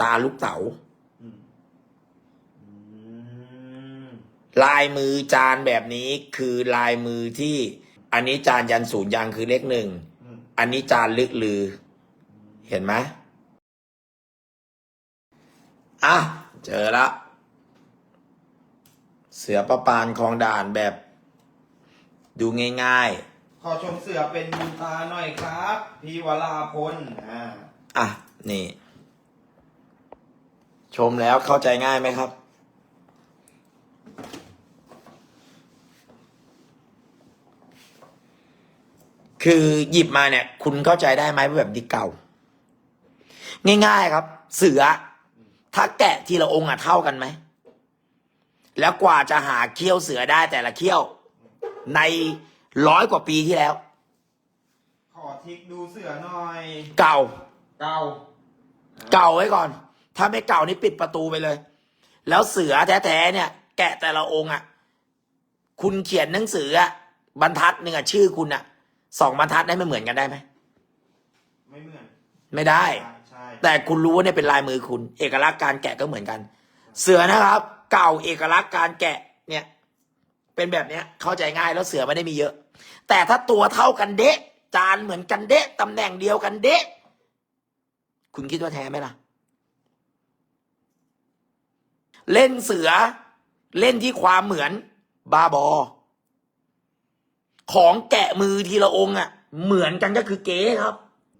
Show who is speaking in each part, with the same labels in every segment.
Speaker 1: ตาลูกเต๋า
Speaker 2: อืมอืม
Speaker 1: ลายมือจานแบบนี้คือลายมือที่ อันนี้จานยันศูนย์ยางคือเลขหนึ่ง
Speaker 2: อืม
Speaker 1: อันนี้จานลึกลือ เห็นไหมอะ เจอละ เสือประปานคลองด่านแบบ ดูง่าย
Speaker 2: ขอชมเสือเป็นบุญตาหน่อยครับ พี่วราพล อ่า
Speaker 1: ๆอะ นี่ ชมแล้วเข้าใจง่ายไหมครับ คือหยิบมาเนี่ย คุณเข้าใจได้ไหมว่าแบบดีเก่า ง่าย ๆครับ เสือ ถ้าแกะทีละองค์อะเท่ากันไหม แล้วกว่าจะหาเขี้ยวเสือได้แต่ละเขี้ยว ในร้อยกว่าปีที่แล้ว
Speaker 2: ขอทิกดูเสือหน่อย
Speaker 1: เก่า
Speaker 2: เก่า
Speaker 1: เก่าไว้ก่อน ถ้าไม่เก่านี่ปิดประตูไปเลย แล้วเสือแท้ๆเนี่ย แกะแต่ละองค์อะ คุณเขียนหนังสืออะบรรทัดหนึ่งอะชื่อคุณอะสองบรรทัดได้ไม่เหมือนกันได้ไหม
Speaker 2: ไม่เหมือน
Speaker 1: ไม่ได้
Speaker 2: ใช่ใช่
Speaker 1: แต่คุณรู้ว่าเนี่ยเป็นลายมือคุณ เอกลักษณ์การแกะก็เหมือนกัน เสือนะครับ เก่าเอกลักษณ์การแกะเนี่ย เป็นแบบเนี้ย เข้าใจง่ายแล้วเสือไม่ได้มีเยอะ แต่ถ้าตัวเท่ากันเดะจานเหมือนกันเดะตำแหน่งเดียวกันเดะคุณคิดว่าแท้ไหมล่ะ เล่นเสือ เล่นที่ความเหมือน บาบอ ของแกะมือทีละองค์อะ เหมือนกันก็คือเก๊ครับ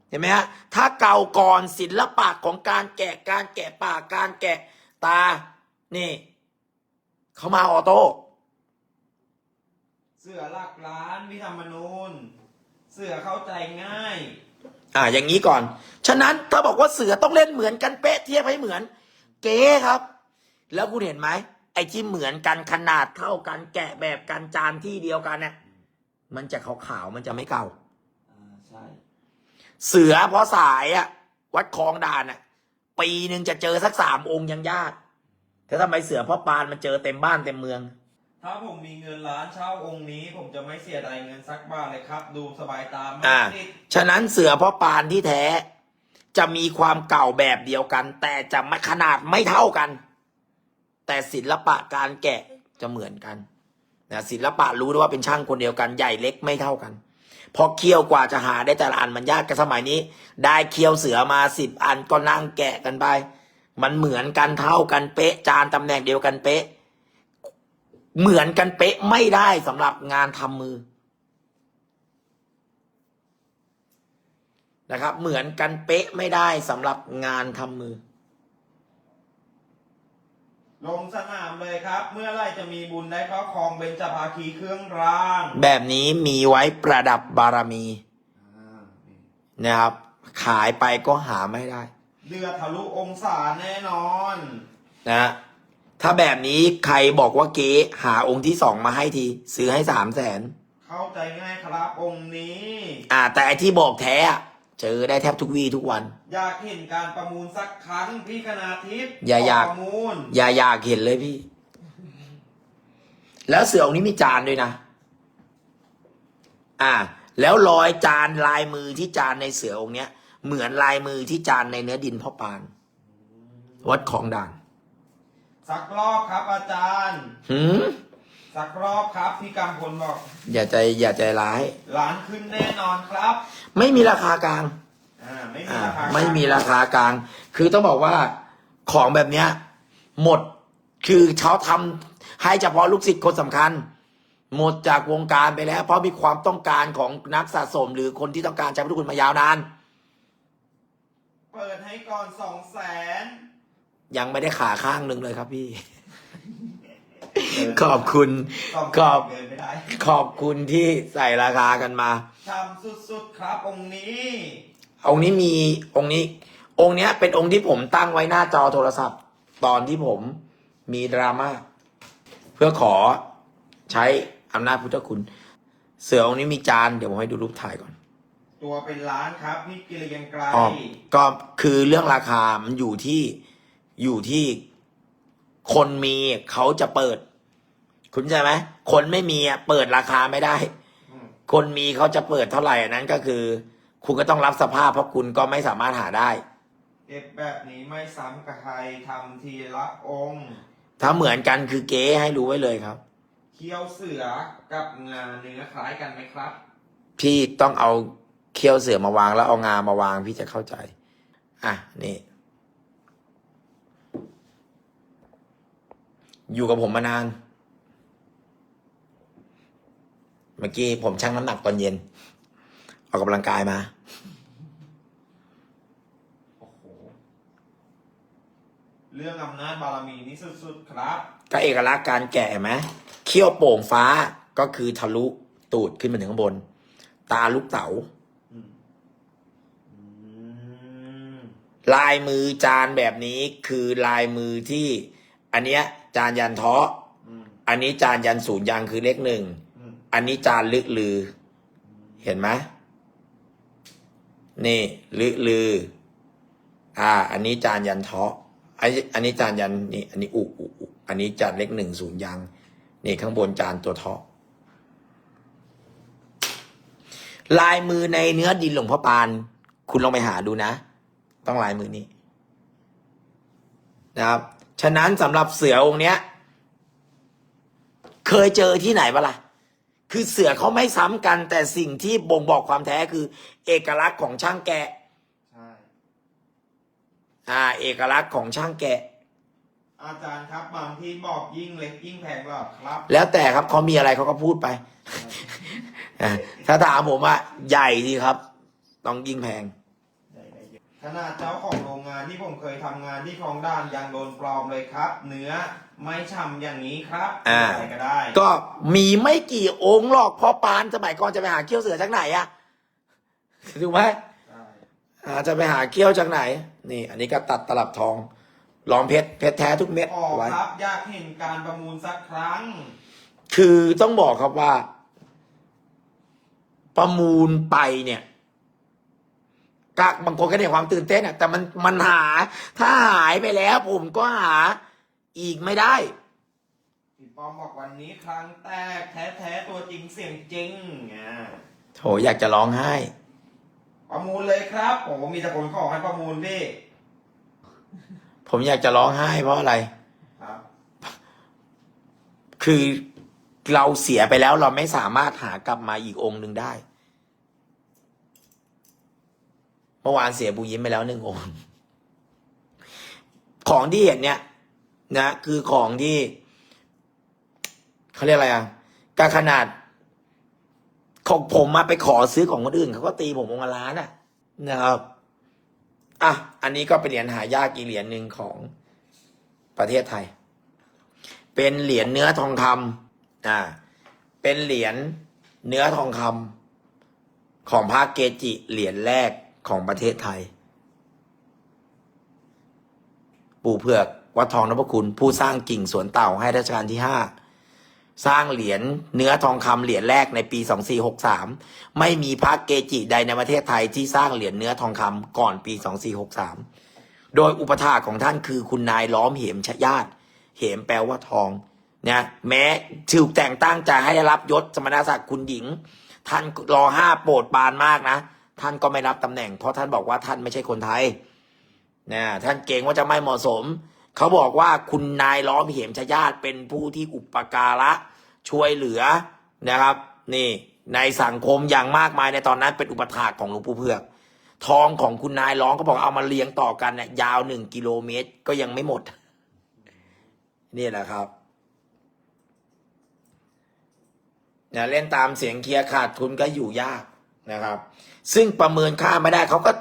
Speaker 1: เห็นไหมฮะถ้าเก่าก่อนศิลปะของการแกะการแกะปากการแกะตา นี่เขามาออโต้
Speaker 2: เสือหลักล้านพี่ธรรมนูนเสือเข้าใจง่าย
Speaker 1: อ่าอย่างนี้ก่อน ฉะนั้นถ้าบอกว่าเสือต้องเล่นเหมือนกันเป๊ะเทียบให้เหมือน เก๊ครับ แล้วคุณเห็นไหมไอ้ที่เหมือนกันขนาดเท่ากันแกะแบบกันจานที่เดียวกันเนี่ยมันจะขาวๆมันจะไม่เก่า
Speaker 2: อ่าใช่
Speaker 1: เสือเพราะสายอะวัดคลองด่านอะปีหนึ่งจะเจอสักสามองค์ยังยากแต่ทำไมเสือพ่อปานมันเจอเต็มบ้านเต็มเมือง
Speaker 2: ถ้าผมมีเงินล้านเช่าองค์นี้ ผมจะไม่เสียดายเงินสักบาทเลยครับ ดูสบายตามาก
Speaker 1: อ่า
Speaker 2: ติด
Speaker 1: ฉะนั้นเสือพ่อปานที่แท้ จะมีความเก่าแบบเดียวกัน แต่จะไม่ขนาดไม่เท่ากัน แต่ศิลปะการแกะจะเหมือนกันนะศิลปะรู้ด้วยว่าเป็นช่างคนเดียวกันใหญ่เล็กไม่เท่ากันเพอเคี่ยวกว่าจะหาได้แต่ละอันมันยากกันสมัยนี้ ได้เคี่ยวเสือมาสิบอันก็นั่งแกะกันไป มันเหมือนกันเท่ากันเป๊ะ จานตำแหน่งเดียวกันเป๊ะ เหมือนกันเป๊ะไม่ได้สำหรับงานทำมือนะครับ เหมือนกันเป๊ะไม่ได้สำหรับงานทำมือ
Speaker 2: ลงสนามเลยครับ เมื่อไหรจะมีบุญได้เข้าครองเบญจภาคีเครื่องราง
Speaker 1: แบบนี้มีไว้ประดับบารมี
Speaker 2: อ่านี่
Speaker 1: นะครับ ขายไปก็หาไม่ได้
Speaker 2: เดือดทะลุองศาแน่นอน
Speaker 1: นะถ้าแบบนี้ใครบอกว่าเก๊หาองค์ที่สองมาให้ที ซื้อให้สามแสน
Speaker 2: เข้าใจง่ายครับองค์นี้
Speaker 1: อ่า แต่ไอที่บอกแท้อะ เจอได้แทบทุกวี่ทุกวัน
Speaker 2: อยากเห็นการประมูลสักครั้งพี่คณาทิพย์
Speaker 1: อย่าอยาก
Speaker 2: ประมูล
Speaker 1: อย่าอยากเห็นเลยพี่ แล้วเสือองค์นี้มีจานด้วยนะ อ่า แล้วรอยจานลายมือที่จานในเสือองค์เนี้ย เหมือนลายมือที่จานในเนื้อดินพ่อปาน วัดของด่าน
Speaker 2: สักรอบครับอาจารย์
Speaker 1: หืม
Speaker 2: สักรอบครับพี่กำพลบอก
Speaker 1: อย่าใจอย่าใจร้าย
Speaker 2: ล้านขึ้นแน่นอนครับ
Speaker 1: ไม่มีราคากลาง
Speaker 2: อ่าไม่มี
Speaker 1: อ่า
Speaker 2: ราคา
Speaker 1: ไม่มีราคากลาง คือต้องบอกว่าของแบบเนี้ย หมดคือเขาทำให้เฉพาะลูกศิษย์คนสำคัญ หมดจากวงการไปแล้ว เพราะมีความต้องการของนักสะสม หรือคนที่ต้องการใช้พุทธคุณมายาวนาน
Speaker 2: เปิดให้ก่อนสองแสน
Speaker 1: ยังไม่ได้ขาข้างหนึ่งเลยครับพี่ ขอบคุณ
Speaker 2: สอง
Speaker 1: ขอบ
Speaker 2: เกินไม่ได้
Speaker 1: ขอบคุณที่ใส่ราคากันมา
Speaker 2: ทำสุดๆครับองค์นี้
Speaker 1: องค์นี้มีองค์นี้ องค์เนี้ยเป็นองค์ที่ผมตั้งไว้หน้าจอโทรศัพท์ ตอนที่ผมมีดราม่าเพื่อขอใช้อำนาจพุทธคุณ เสือองค์นี้มีจานเดี๋ยวผมให้ดูรูปถ่ายก่อน
Speaker 2: ตัวเป็นล้านครับพี่กิริยังไกล
Speaker 1: อ๋อก็คือเรื่องราคา มันอยู่ที่อยู่ที่คนมีเขาจะเปิด คุณใช่ไหมคนไม่มีอะเปิดราคาไม่ได้
Speaker 2: ม
Speaker 1: คนมีเขาจะเปิดเท่าไหร่อันนั้นก็คือ คุณก็ต้องรับสภาพเพราะคุณก็ไม่สามารถหาได้
Speaker 2: เอก็บแบบนี้ไม่ซ้ำกับใครทำทีละองค์
Speaker 1: ถ้าเหมือนกันคือเก๊ให้รู้ไว้เลยครับ
Speaker 2: เคี้ยวเสือกับงาเนื้อคล้ายกันไหมครับ
Speaker 1: พี่ต้องเอาเคี้ยวเสือมาวางแล้วเอางามาวางพี่จะเข้าใจ อะนี่อยู่กับผมมานาน เมื่อกี้ผมชั่งน้ำหนักตอนเย็น ออกกำลังกายมา
Speaker 2: โอ้โหเรื่องอำนาจบารมีนี่สุดๆครับ
Speaker 1: ก็เอกลักษณ์การแกะเห็นไหมเขี้ยวโป่งฟ้าก็คือทะลุตูดขึ้นมาถึงข้างบน ตาลูกเต๋า
Speaker 2: อืมอืม
Speaker 1: ลายมือจานแบบนี้คือลายมือที่ อันเนี้ย จานยันเทาะ
Speaker 2: อืม
Speaker 1: อันนี้จานยันศูนย์ยางคือเลขหนึ่ง
Speaker 2: อั
Speaker 1: นนี้จานลึกลือ เห็นไหมนี่ลึกลือ อ่า อันนี้จานยันเทาะอันนี้อันนี้จานยันนี่อันนี้อุอุอุอันนี้จานเลขหนึ่งศูนย์ยางนี่ข้างบนจานตัวเทาะลายมือในเนื้อดินหลวงพ่อปาน คุณลองไปหาดูนะ ต้องลายมือนี้นะครับ ฉะนั้นสำหรับเสือองค์เนี้ย เคยเจอที่ไหนปะล่ะ คือเสือเขาไม่ซ้ำกัน แต่สิ่งที่บ่งบอกความแท้คือ เอกลักษณ์ของช่างแกะ
Speaker 2: ใช่
Speaker 1: อ่า เอกลักษณ์ของช่างแกะ
Speaker 2: อาจารย์ครับบางที่บอกยิ่งเล็กยิ่งแพงหรอครับ
Speaker 1: แล้วแต่ครับเขามีอะไรเขาก็พูดไป อ่าถ้าถามผมว่าใหญ่ดีครับ ต้องยิ่งแพง
Speaker 2: ขนาดเจ้าของโรงงานที่ผมเคยทำงานที่คลองด่านยังโดนปลอมเลยครับ เนื้อไม่ฉ่ำอย่างนี้ครับ
Speaker 1: อ่า
Speaker 2: อะไรก็ได้
Speaker 1: ก็มีไม่กี่องค์หรอกเพ่อปานสมัยก่อนจะไปหาเขี้ยวเสือจากไหนอะถูกไหม
Speaker 2: ใช่
Speaker 1: อ่าจะไปหาเขี้ยวจากไหน นี่ อันนี้ก็ตัดตลับทองล้อมเพชรเพชรแท้ทุกเม็ด
Speaker 2: ออก
Speaker 1: ไว้
Speaker 2: ครับอยากเห็นการประมูลสักครั้ง
Speaker 1: คือต้องบอกครับว่า ประมูลไปเนี่ย ก็บางคนก็ได้ความตื่นเต้นอะแต่มันมันหา ถ้าหายไปแล้ว ผมก็หาอีกไม่ได้
Speaker 2: พี่ป้อมบอกวันนี้ครั้งแตกแท้ๆตัวจริงเสียงจริงอ่า
Speaker 1: โถอยากจะร้องไห้
Speaker 2: ประมูลเลยครับโอ้มีแต่คนขอให้ประมูลพี่
Speaker 1: ผมอยากจะร้องไห้เพราะอะไร
Speaker 2: ครับ
Speaker 1: คือเราเสียไปแล้วเราไม่สามารถหากลับมาอีกองค์หนึ่งได้ เมื่อวานเสียบูยิ้มไปแล้วหนึ่งองค์ของที่เห็นเนี่ย นะ คือของที่เขาเรียกอะไรอะการขนาด ของผมมาไปขอซื้อของคนอื่นเขาก็ตีผมองละล้านอะ นะครับอะอันนี้ก็เป็นเหรียญหายากอีกเหรียญหนึ่งของประเทศไทย เป็นเหรียญเนื้อทองคำอ่า เป็นเหรียญเนื้อทองคำของพระเกจิเหรียญแรก ของประเทศไทย ปู่เผือกวัดทองนพคุณ ผู้สร้างกิ่งสวนเต่าให้รัชกาลที่ห้าสร้างเหรียญเนื้อทองคำเหรียญแรกในปี 2463 ไม่มีพระเกจิใดในประเทศไทยที่สร้างเหรียญเนื้อทองคำก่อนปี 2463 โดยอุปถาของท่านคือคุณนายล้อมเหมชญาติ เหมแปลว่าทองนะแม้ถูกแต่งตั้งจะให้รับยศสมณศักดิ์คุณหญิง ท่านรอห้าโปรดปานมากนะ ท่านก็ไม่รับตำแหน่ง เพราะท่านบอกว่าท่านไม่ใช่คนไทยนะท่านเก่งว่าจะไม่เหมาะสม เขาบอกว่าคุณนายล้อมเหมชญาติเป็นผู้ที่อุปการะช่วยเหลือนะครับ นี่ในสังคมอย่างมากมายในตอนนั้นเป็นอุปถากของหลวงปู่เผือก ทองของคุณนายร้องก็บอกเอามาเลี้ยงต่อกันเนี่ยยาวหนึ่งกิโลเมตรก็ยังไม่หมด นี่แหละครับเนี่ยเล่นตามเสียงเคลียร์ขาดทุนก็อยู่ยาก นะครับ ซึ่งประเมินค่าไม่ได้เขาก็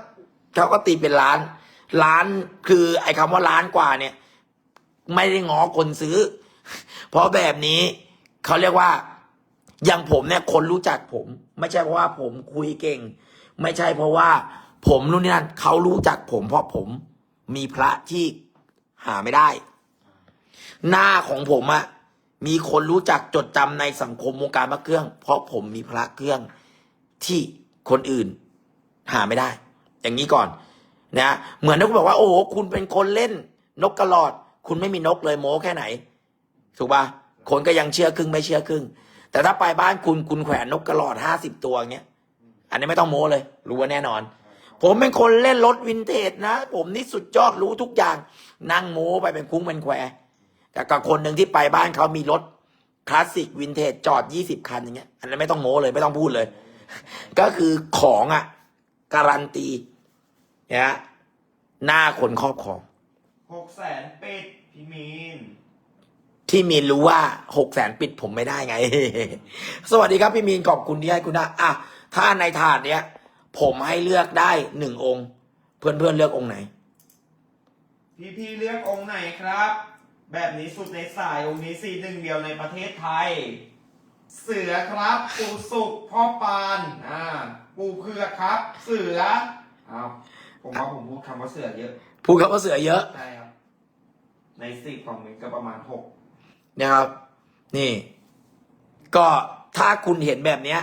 Speaker 1: เขาก็ตีเป็นล้านล้านคือไอ้คำว่าล้านกว่าเนี่ย ไม่ได้งอคนซื้อ เพราะแบบนี้เขาเรียกว่าอย่างผมเนี่ยคนรู้จักผม ไม่ใช่เพราะว่าผมคุยเก่ง ไม่ใช่เพราะว่า ผมนู่นนี่นั่นเขารู้จักผมเพราะผมมีพระที่หาไม่ได้ หน้าของผมอะมีคนรู้จักจดจำในสังคมวงการพระเครื่อง เพราะผมมีพระเครื่อง ที่คนอื่น หาไม่ได้ อย่างนี้ก่อนนะเหมือนที่คุณบอกว่า โอ้คุณเป็นคนเล่น นกกระหลอด คุณไม่มีนกเลยโม้แค่ไหน ถูกปะคนก็ยังเชื่อครึ่งไม่เชื่อครึ่ง แต่ถ้าไปบ้านคุณคุณแขวนนกกระหลอดห้าสิบตัวเงี้ยอันนี้ไม่ต้องโม้เลย รู้ว่าแน่นอน ผมเป็นคนเล่นรถวินเทจนะ ผมนี่สุดยอดรู้ทุกอย่าง นั่งโม้ไปเป็นคุ้งเป็นแควแต่กับคนหนึ่งที่ไปบ้านเขามีรถคลาสสิกวินเทจจอดยี่สิบคันอย่างเงี้ยอันนั้นไม่ต้องโม้เลยไม่ต้องพูดเลย ก็คือของอะ การันตีนะหน้าคนครอบครอง
Speaker 2: หกแสนปิดพี่มีน
Speaker 1: ที่มีนรู้ว่าหกแสนปิดผมไม่ได้ไง สวัสดีครับพี่มีนขอบคุณที่ให้คุณนะอะถ้าในถาดเนี้ย ผมให้เลือกได้หนึ่งองค์ เพื่อนเพื่อนๆเลือกองค์ไหน
Speaker 2: พี่พี่เลือกองค์ไหนครับ แบบนี้สุดในสายองค์นี้สีหนึ่งเดียวในประเทศไทย เสือครับปูสุกพ่อปานอ่าปูเผือกครับ เสืออ้าวผมว่าผมพูดคำว่าเสือเยอะ
Speaker 1: พูดคำว่าเสือเยอะ
Speaker 2: ใช่ครับ ในสิบของมันก็ประมาณหก
Speaker 1: นะครับ นี่ ก็ถ้าคุณเห็นแบบเนี้ย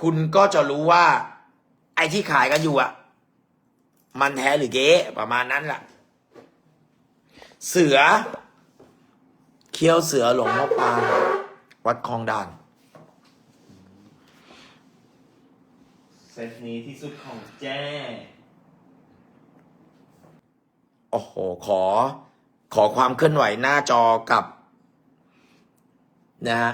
Speaker 1: คุณก็จะรู้ว่า ไอ้ที่ขายกันอยู่อะมันแท้หรือเก๊ประมาณนั้นแหละเสือ เคี้ยวเสือหลวงพ่อปาน วัดคลองด่าน
Speaker 2: เซตนี้ที่สุดของแจ้
Speaker 1: โอ้โห ขอ ขอความเคลื่อนไหวหน้าจอกับ นะฮะ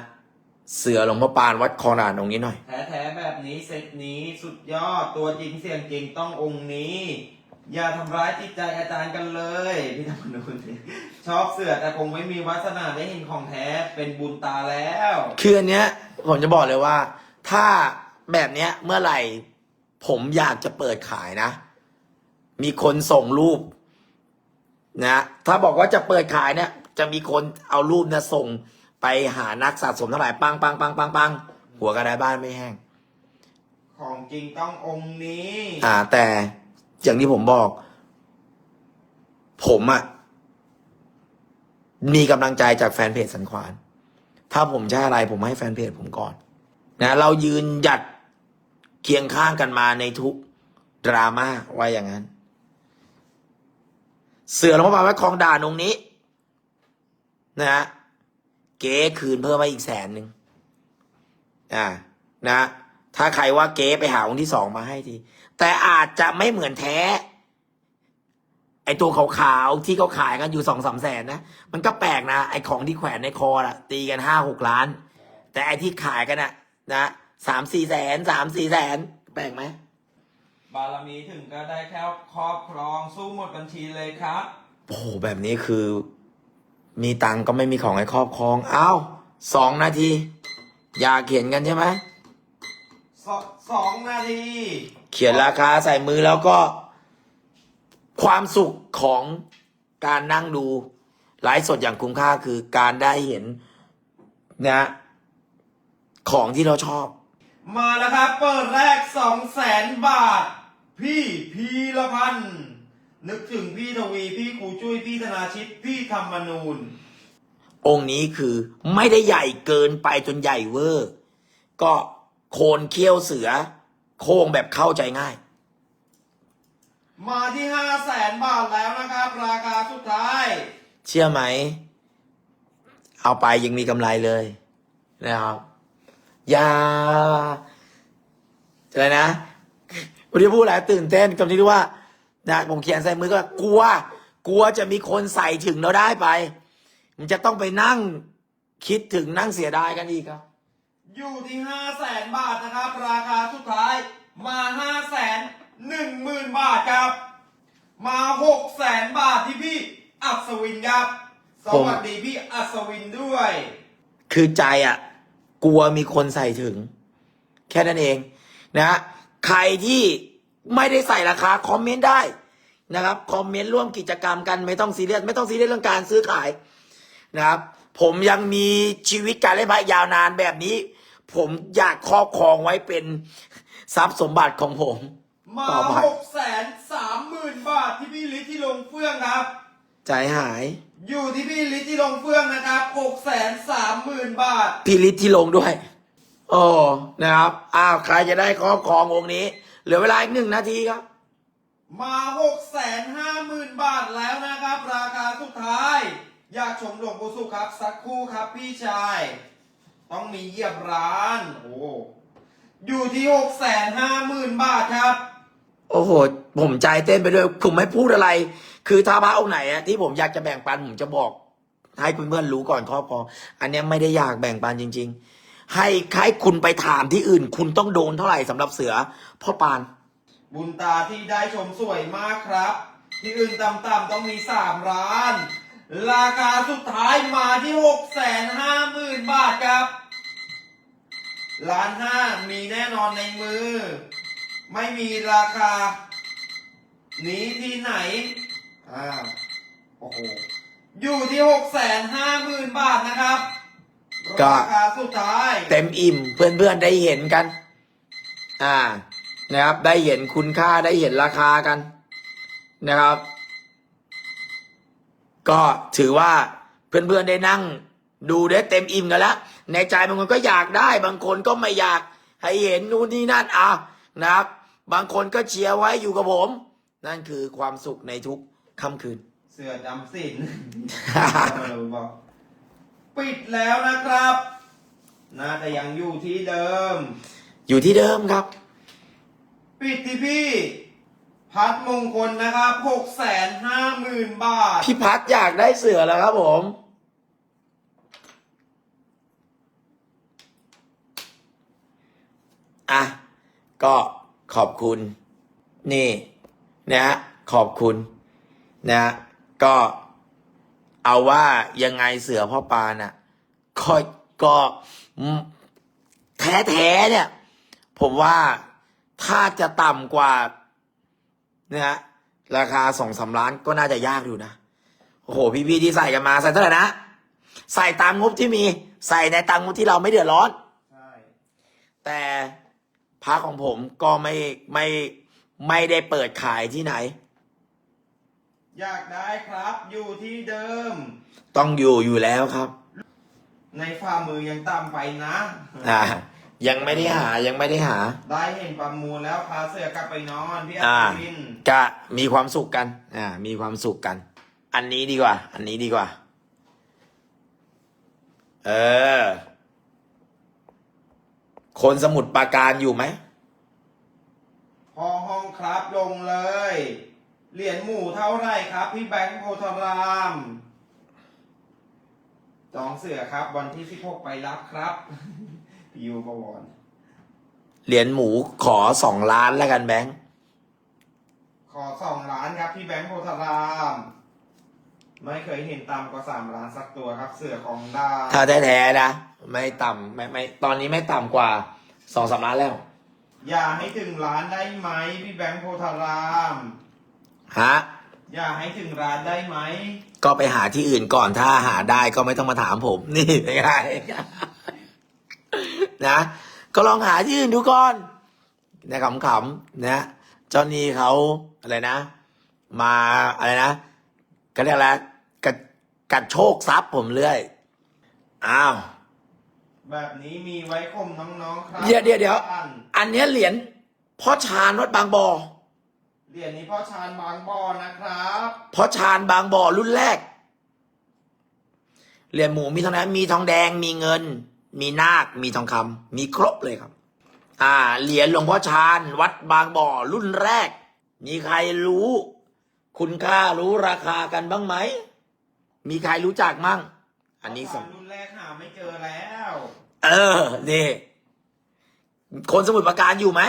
Speaker 1: เสือหลวงพ่อปานวัดคลองด่านตรงนี้หน่อย
Speaker 2: แท้ๆแบบนี้เซตนี้สุดยอดตัวจริงเสียงจริงต้ององค์นี้ อย่าทำร้ายจิตใจอาจารย์กันเลย พี่ธรรมนูนชอบเสือแต่คงไม่มีวาสนาได้เห็นของแท้เป็นบุญตาแล้ว
Speaker 1: คืออันเนี้ยผมจะบอกเลยว่า ถ้าแบบเนี้ยเมื่อไหร่ ผมอยากจะเปิดขายนะ มีคนส่งรูป นะ ถ้าบอกว่าจะเปิดขายเนี่ย จะมีคนเอารูปเนี่ยส่ง ไปหานักสะสมเท่าไหร่ปังปังปังปังปังหัวกระไดบ้านไม่แห้ง
Speaker 2: ของจริงต้ององค์นี้
Speaker 1: อ่าแต่ อย่างที่ผมบอก ผมอะมีกำลังใจจากแฟนเพจสันขวาน ถ้าผมใช่อะไรผมให้แฟนเพจผมก่อน นะ เรายืนหยัดเคียงข้างกันมาในทุกดราม่าไว้อย่างนั้น เสือลงมาไว้คลองด่านตรงนี้ นะฮะเก๋คืนเพิ่มมาอีกแสนหนึ่งอ่านะ ถ้าใครว่าเก๋ไปหาองค์ที่สองมาให้ที แต่อาจจะไม่เหมือนแท้ ไอตัวขาวๆที่เขาขายกันอยู่สองสามแสนนะ มันก็แปลกนะ ไอของที่แขวนในคอละตีกันห้าหกล้าน แต่ไอที่ขายกันอะนะสามสี่แสนสามสี่แสนแปลกไหม
Speaker 2: บารมีถึงก็ได้แค่ครอบครองสู้หมดบัญชีเลยครับ
Speaker 1: โอ้โหแบบนี้คือ มีตังค์ก็ไม่มีของให้ครอบครอง เอ้าสองนาที อยากเขียนกันใช่ไหม
Speaker 2: สสองนาที
Speaker 1: เขียนราคาใส่มือแล้วก็ ความสุขของการนั่งดูไลฟ์สดอย่างคุ้มค่าคือการได้เห็นนะของที่เราชอบ
Speaker 2: มาแล้วครับ เปิดแรกสองแสนบาท พี่พีละพันธ์นึกถึงพี่ทวีพี่ครูจุ้ยพี่ธนาชิตพี่ธรรมนูน
Speaker 1: องค์นี้คือไม่ได้ใหญ่เกินไปจนใหญ่เวอร์ ก็ โคนเขี้ยวเสือ โค้งแบบเข้าใจง่าย
Speaker 2: มาที่ห้าแสนบาทแล้วนะครับ ราคาสุดท้าย
Speaker 1: เชื่อไหม เอาไปยังมีกำไรเลยนะครับอย่าอะไรนะวันนี้พูดอะไรตื่นเต้นกับที่ที่ว่านะผมเขียนใส่มือก็กลัว กลัวจะมีคนใส่ถึงเราได้ไป มันจะต้องไปนั่งคิดถึงนั่งเสียดายกันอีกครับ
Speaker 2: อยู่ที่ห้าแสนบาทนะครับ ราคาสุดท้ายมาห้าแสนหนึ่งหมื่นบาทครับ มาหกแสนบาทที่พี่อัศวินครับ สวัสดีพี่อัศวินด้วย
Speaker 1: คือใจอะ กลัวมีคนใส่ถึง แค่นั้นเองนะฮะใครที่ไม่ได้ใส่ราคาคอมเมนต์ได้นะครับคอมเมนต์ร่วมกิจกรรมกันไม่ต้องซีเรียสไม่ต้องซีเรียสเรื่องการซื้อขายนะครับ ผมยังมีชีวิตการเล่นไพ่ยาวนานแบบนี้ ผมอยากครอบครองไว้เป็นทรัพย์สมบัติของผม
Speaker 2: มา
Speaker 1: ต่อไป
Speaker 2: หกแสนสามหมื่นบาทที่พี่ลิทที่ลงเฟื่องครับ
Speaker 1: ใจหาย
Speaker 2: อยู่ที่พี่ลิทที่ลงเฟื่องนะครับหกแสนสามหมื่นบาท
Speaker 1: พี่ฤทธิ์ที่ลงด้วย โอ้ นะครับ อ้าว ใครจะได้ครอบครององค์นี้ เหลือเวลาอีกหนึ่งนาทีครับ
Speaker 2: มาหกแสนห้าหมื่นบาทแล้วนะครับ ราคาสุดท้าย อยากชมหลวงปู่สุขครับ สักครู่ครับพี่ชาย ต้องมีเยียบร้าน โอ้อยู่ที่หกแสนห้าหมื่นบาทครับ
Speaker 1: โอ้โห ผมใจเต้นไปด้วย ผมไม่พูดอะไร คือถ้าพระองค์ไหนอะที่ผมอยากจะแบ่งปันผมจะบอก ให้เพื่อนๆรู้ก่อนครอบครองอันเนี้ยไม่ได้อยากแบ่งปันจริง ๆ ให้ให้คุณไปถามที่อื่น คุณต้องโดนเท่าไหร่สำหรับเสือพ่อปาน
Speaker 2: บุญตาที่ได้ชมสวยมากครับ ที่อื่นต่ำๆต้องมีสามล้าน ราคาสุดท้ายมาที่หกแสนห้าหมื่นบาทครับล้านห้ามีแน่นอนในมือ ไม่มีราคา นี้ที่ไหนอ่าโอ้โหอยู่ที่หกแสนห้าหมื่นบาทนะครับ
Speaker 1: ก็
Speaker 2: ราคาสุดท้าย
Speaker 1: เต็มอิ่มเพื่อนๆได้เห็นกัน อ่า นะครับ ได้เห็นคุณค่าได้เห็นราคากัน นะครับ ก็ถือว่าเพื่อนๆได้นั่ง ดูได้เต็มอิ่มกันแล้วในใจบางคนก็อยากได้บางคนก็ไม่อยาก ให้เห็นนู่นนี่นั่นอะนะครับ บางคนก็เชียร์ไว้อยู่กับผม นั่นคือความสุขในทุกค่ำคืน
Speaker 2: เสือจำสินเราบอกปิดแล้วนะครับน่าจะยังอยู่ที่เดิม
Speaker 1: อยู่ที่เดิมครับ
Speaker 2: ปิดที่พี่ พัดมงคลนะครับหกแสนห้าหมื่นบาท
Speaker 1: พี่พัดอยากได้เสือแล้วครับผม อะ ก็ขอบคุณ นี่ นะฮะขอบคุณ นะฮะก็เอาว่ายังไงเสือพ่อปานอะก็ก็แท้แท้ๆเนี่ย ผมว่าถ้าจะต่ำกว่า นะฮะราคาสองสามล้านก็น่าจะยากอยู่นะ โอ้โห พี่ๆที่ใส่กันมาใส่เท่าไหร่นะ ใส่ตามงบที่มี ใส่ในตามงบที่เราไม่เดือดร้อน
Speaker 2: ใช่
Speaker 1: แต่พระของผมก็ไม่ไม่ไม่ได้เปิดขายที่ไหน
Speaker 2: อยากได้ครับอยู่ที่เดิม
Speaker 1: ต้องอยู่อยู่แล้วครับ
Speaker 2: ในฝ่ามือยังต่ำไปนะ
Speaker 1: อ่า ยังไม่ได้หายังไม่ได้หา
Speaker 2: ได้เห็นประมูลแล้วพาเสือกลับไปนอนพี่
Speaker 1: อ่า
Speaker 2: อาวิน
Speaker 1: ก็มีความสุขกัน อ่า มีความสุขกัน อันนี้ดีกว่า อันนี้ดีกว่า เออ คนสมุดปราการอยู่ไหม
Speaker 2: พอห้องครับลงเลย เหรียญหมูเท่าไหร่ครับ พี่แบงค์โพธารามจองเสือครับ วันที่ 16 ไปรับครับ พี่ยูประวร
Speaker 1: เหรียญหมูขอสองล้านแล้วกันแบงค์
Speaker 2: ขอสองล้านครับพี่แบงค์โพธาราม ไม่เคยเห็นต่ำกว่าสามล้านสักตัวครับ เสือของดา
Speaker 1: ถ้าแท้ๆนะ ไม่ต่ำไม่ไม่ตอนนี้ไม่ต่ำกว่าสองสามล้านแล้ว
Speaker 2: อย่าให้ถึงล้านได้ไหมพี่แบงค์โพธาราม
Speaker 1: ฮะ
Speaker 2: อย่าให้ถึงร้านได้ไหม
Speaker 1: ก็ไปหาที่อื่นก่อนถ้าหาได้ก็ไม่ต้องมาถามผม นี่เป็นไง นะ ก็ลองหาที่อื่นดูก่อนนะขำๆนะเจ้านี่เขาอะไรนะ มาอะไรนะก็เรียกอะไรกัดกัดโชคทรัพย์ผมเรื่อยอ้าว
Speaker 2: แบบนี้มีไว้ข่มน้องๆครับ
Speaker 1: เดี๋ยวเดี๋ยวเดี๋ยว
Speaker 2: ท่าน
Speaker 1: อันเนี้ยเหรียญพ่อชาญวัดบางบ่อ
Speaker 2: เหรียญนี้พ่อชาญบางบ่อนะครับ
Speaker 1: พ่อชาญบางบ่อรุ่นแรกเหรียญหมูมีทองแดงมีทองแดงมีเงิน มีนาค มีทองคำมีครบเลยครับ อ่า เหรียญหลวงพ่อชาญ วัดบางบ่อรุ่นแรก มีใครรู้ คุณค่ารู้ราคากันบ้างไหม มีใครรู้จักมั่ง อันนี้ส
Speaker 2: พ่ชาญรุ่นแรกหาไม่เจอแล้ว
Speaker 1: เออ นี่ คนสมุดปราการอยู่ไหม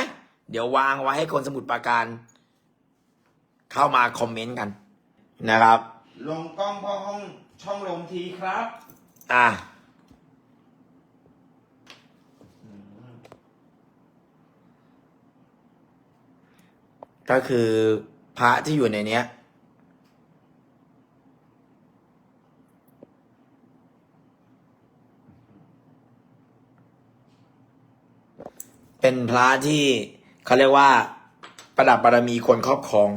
Speaker 1: เดี๋ยววางไว้ให้คนสมุดปราการ เข้ามาคอมเมนต์กันนะครับ
Speaker 2: ลงกล้องพ่อห้องช่องลมทีครับ
Speaker 1: อะ ก็คือพระที่อยู่ในเนี้ย เป็นพระที่เขาเรียกว่า ประดับบารมีคนครอบครอง